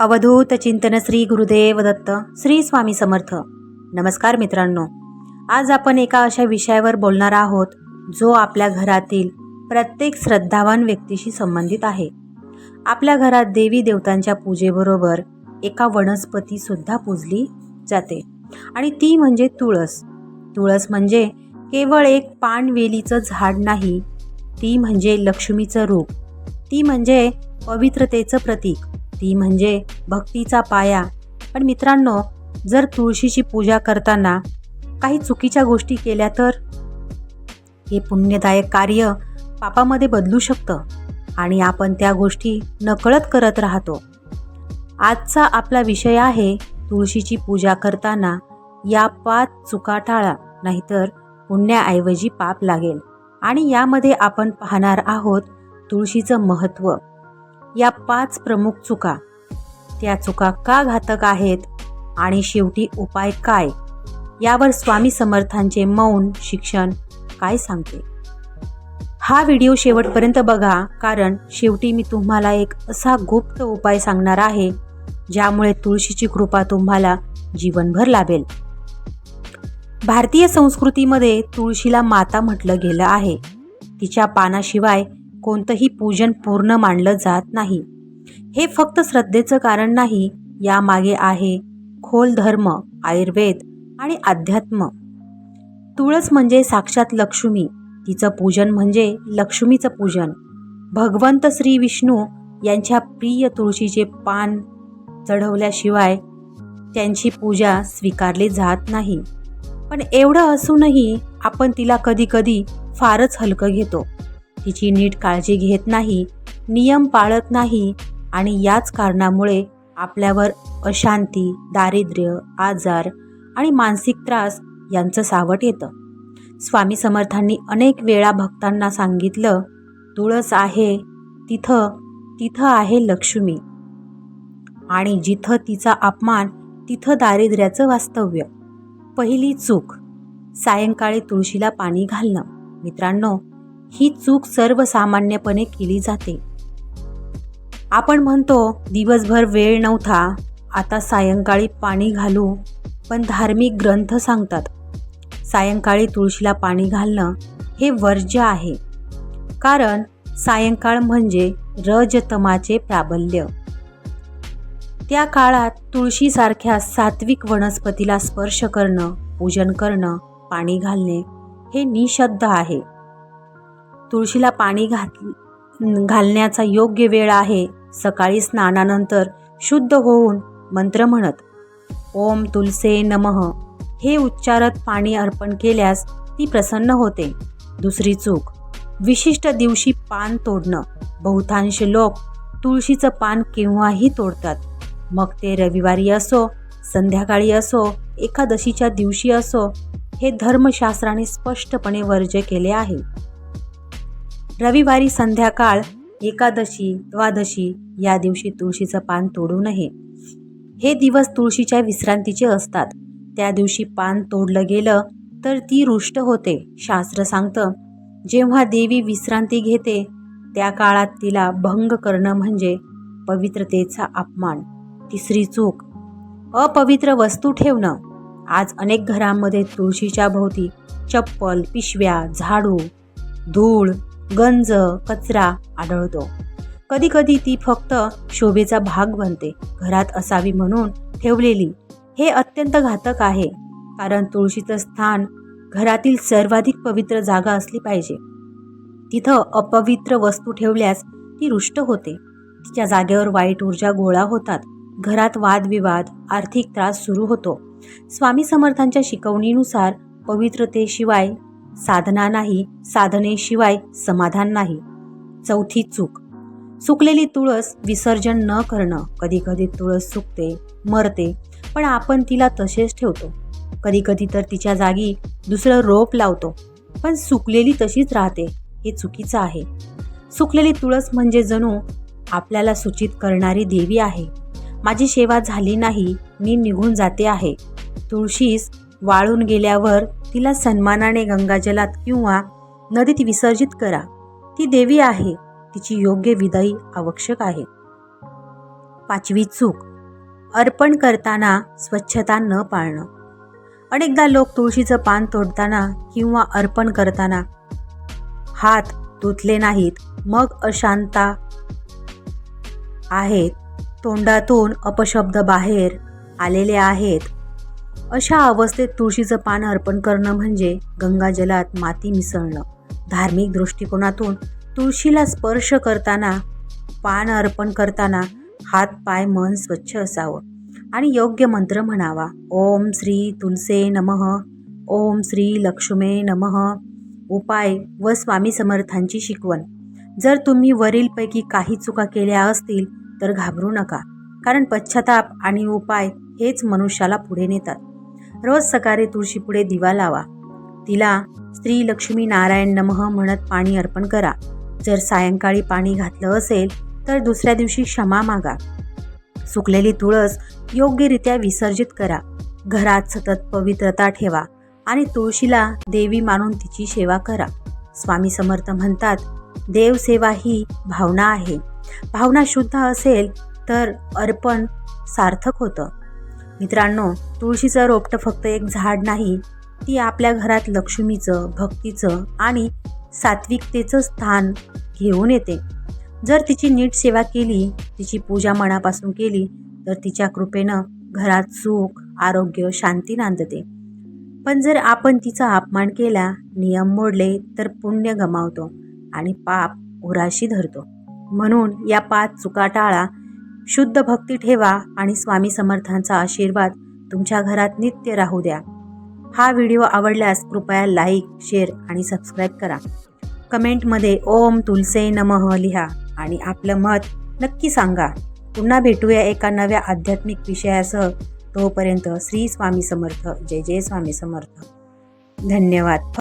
अवधूत चिंतन श्री गुरुदेव दत्त श्री स्वामी समर्थ. नमस्कार मित्रांनो. आज आपण एका अशा विषयावर बोलणार आहोत जो आपल्या घरातील प्रत्येक श्रद्धावान व्यक्तीशी संबंधित आहे. आपल्या घरात देवी देवतांच्या पूजेबरोबर एका वनस्पतीसुद्धा पूजली जाते. आणि ती म्हणजे तुळस. तुळस म्हणजे केवळ एक पानवेलीचं झाड नाही ती म्हणजे लक्ष्मीचं रूप. ती म्हणजे पवित्रतेचं प्रतीक. ती म्हणजे भक्तीचा पाया. पण मित्रांनो जर तुळशीची पूजा करताना काही चुकीच्या गोष्टी केल्या तर? हे पुण्यदायक कार्य पापामध्ये बदलू शकतं आणि आपण त्या गोष्टी नकळत करत राहतो. आजचा आपला विषय आहे तुळशीची पूजा करताना या पाच चुका टाळा नाहीतर पुण्याऐवजी पाप लागेल. आणि यामध्ये आपण पाहणार आहोत तुळशीचं महत्त्व. या पाच प्रमुख चुका. त्या चुका का घातक आहेत आणि शेवटी उपाय काय? यावर स्वामी समर्थांचे मौन शिक्षण काय सांगते? हा व्हिडिओ शेवटपर्यंत बघा कारण शेवटी मी तुम्हाला एक असा गुप्त उपाय सांगणार आहे ज्यामुळे तुळशीची कृपा तुम्हाला जीवनभर लाभेल. भारतीय संस्कृतीमध्ये तुळशीला माता म्हटलं गेलं आहे. तिच्या पानाशिवाय कोणतंही पूजन पूर्ण मानलं जात नाही. हे फक्त श्रद्धेचं कारण नाही यामागे आहे खोल धर्म आयुर्वेद आणि अध्यात्म. तुळस म्हणजे साक्षात लक्ष्मी तिचं पूजन म्हणजे लक्ष्मीचं पूजन. भगवंत श्री विष्णू यांच्या प्रिय तुळशीचे पान चढवल्याशिवाय त्यांची पूजा स्वीकारली जात नाही. पण एवढं असूनही आपण तिला कधीकधी फारच हलकं घेतो. तिची नीट काळजी घेत नाही नियम पाळत नाही आणि याच कारणामुळे आपल्यावर अशांती दारिद्र्य आजार आणि मानसिक त्रास यांचं सावट येतं. स्वामी समर्थांनी अनेक वेळा भक्तांना सांगितलं तुळस आहे तिथं तिथं आहे लक्ष्मी. आणि जिथं तिचा अपमान तिथं दारिद्र्याचं वास्तव्य. पहिली चूक सायंकाळी तुळशीला पाणी घालणं. मित्रांनो ही चूक सर्वसामान्यपणे केली जाते. आपण म्हणतो दिवसभर वेळ नव्हता आता सायंकाळी पाणी घालू पण धार्मिक ग्रंथ सांगतात. सायंकाळी तुळशीला पाणी घालणं हे वर्ज्य आहे. कारण सायंकाळ म्हणजे रजतमाचे प्राबल्य. त्या काळात तुळशीसारख्या सात्विक वनस्पतीला स्पर्श करणं पूजन करणं पाणी घालणे हे निशब्द आहे. तुळशीला पाणी घात घालण्याचा योग्य वेळ आहे. सकाळी स्नानानंतर शुद्ध होऊन मंत्र म्हणत ओम तुलसे नमः. हे उच्चारत पाणी अर्पण केल्यास ती प्रसन्न होते. दुसरी चूक विशिष्ट दिवशी पान तोडणं. बहुतांश लोक तुळशीचं पान केव्हाही तोडतात. मग ते रविवारी असो संध्याकाळी असो एकादशीच्या दिवशी असो हे धर्मशास्त्राने स्पष्टपणे वर्ज्य केले आहे. रविवारी संध्याकाळ एकादशी द्वादशी या दिवशी तुळशीचं पान तोडू नये. हे दिवस तुळशीच्या विश्रांतीचे असतात. त्या दिवशी पान तोडलं गेलं तर ती रुष्ट होते शास्त्र सांगतं. जेव्हा देवी विश्रांती घेते त्या काळात तिला भंग करणं म्हणजे पवित्रतेचा अपमान. तिसरी चूक अपवित्र वस्तू ठेवणं. आज अनेक घरांमध्ये तुळशीच्या भोवती चप्पल पिशव्या झाडू धूळ गंज कचरा आढळतो. कधीकधी ती फक्त शोभेचा भाग बनते घरात असावी म्हणून ठेवलेली. हे अत्यंत घातक आहे कारण तुळशीचं स्थान घरातील सर्वाधिक पवित्र जागा असली पाहिजे. तिथं अपवित्र वस्तू ठेवल्यास ती रुष्ट होते. तिच्या जागेवर वाईट ऊर्जा गोळा होतात. घरात वादविवाद आर्थिक त्रास सुरू होतो. स्वामी समर्थांच्या शिकवणीनुसार पवित्रतेशिवाय साधना नाही साधनेशिवाय समाधान नाही. चौथी चूक. सुकलेली तुळस विसर्जन न करणं. कधीकधी तुळस सुकते मरते पण आपण तिला तसेच ठेवतो. कधीकधी तर तिच्या जागी दुसरं रोप लावतो पण सुकलेली तशीच राहते हे चुकीचं आहे. सुकलेली तुळस म्हणजे जणू आपल्याला सूचित करणारी देवी आहे. माझी सेवा झाली नाही मी निघून जाते आहे. तुळशीस वाळून गेल्यावर तिला सन्मानाने गंगाजलात किंवा नदीत विसर्जित करा. ती देवी आहे. तिची योग्य विदाई आवश्यक आहे. पाचवी चूक. अर्पण करताना स्वच्छता न पाळणं. अनेकदा लोक तुळशीचं पान तोडताना किंवा अर्पण करताना हात धुतले नाहीत मग अशांता आहेत. तोंडातून अपशब्द बाहेर आलेले आहेत. अशा अवस्थेत तुळशीचं पान अर्पण करणं म्हणजे गंगाजलात माती मिसळणं. धार्मिक दृष्टिकोनातून तुळशीला स्पर्श करताना पान अर्पण करताना हात पाय मन स्वच्छ असावं. आणि योग्य मंत्र म्हणावा. ओम श्री तुलसे नमः. ओम श्री लक्ष्मे नमः. उपाय व स्वामी समर्थांची शिकवण. जर तुम्ही वरीलपैकी काही चुका केल्या असतील तर घाबरू नका. कारण पश्चाताप आणि उपाय हेच मनुष्याला पुढे नेतात. रोज सकाळी तुळशीपुढे दिवा लावा. तिला स्त्री लक्ष्मी नारायण नमः म्हणत पाणी अर्पण करा. जर सायंकाळी पाणी घातलं असेल तर दुसऱ्या दिवशी क्षमा मागा. सुकलेली तुळस योग्यरित्या विसर्जित करा. घरात सतत पवित्रता ठेवा आणि तुळशीला देवी मानून तिची सेवा करा. स्वामी समर्थ म्हणतात देवसेवा ही भावना आहे. भावना शुद्ध असेल तर अर्पण सार्थक होतं. मित्रांनो तुळशीचं रोपटं फक्त एक झाड नाही ती आपल्या घरात लक्ष्मीचं भक्तीचं आणि सात्विकतेचं स्थान घेऊन येते. जर तिची नीट सेवा केली तिची पूजा मनापासून केली तर तिच्या कृपेनं घरात सुख आरोग्य शांती नांदते. पण जर आपण तिचा अपमान केला नियम मोडले तर पुण्य गमावतो आणि पाप उराशी धरतो. म्हणून या पाच चुका टाळा शुद्ध भक्ती ठेवा आणि स्वामी समर्थांचा आशीर्वाद तुमच्या घरात नित्य राहू द्या. हा व्हिडिओ आवडल्यास कृपया लाईक शेअर आणि सबस्क्राईब करा. कमेंटमध्ये ओम तुलसे नमः लिहा आणि आपलं मत नक्की सांगा. पुन्हा भेटूया एका नव्या आध्यात्मिक विषयासह. तोपर्यंत श्री स्वामी समर्थ. जय जय स्वामी समर्थ. धन्यवाद.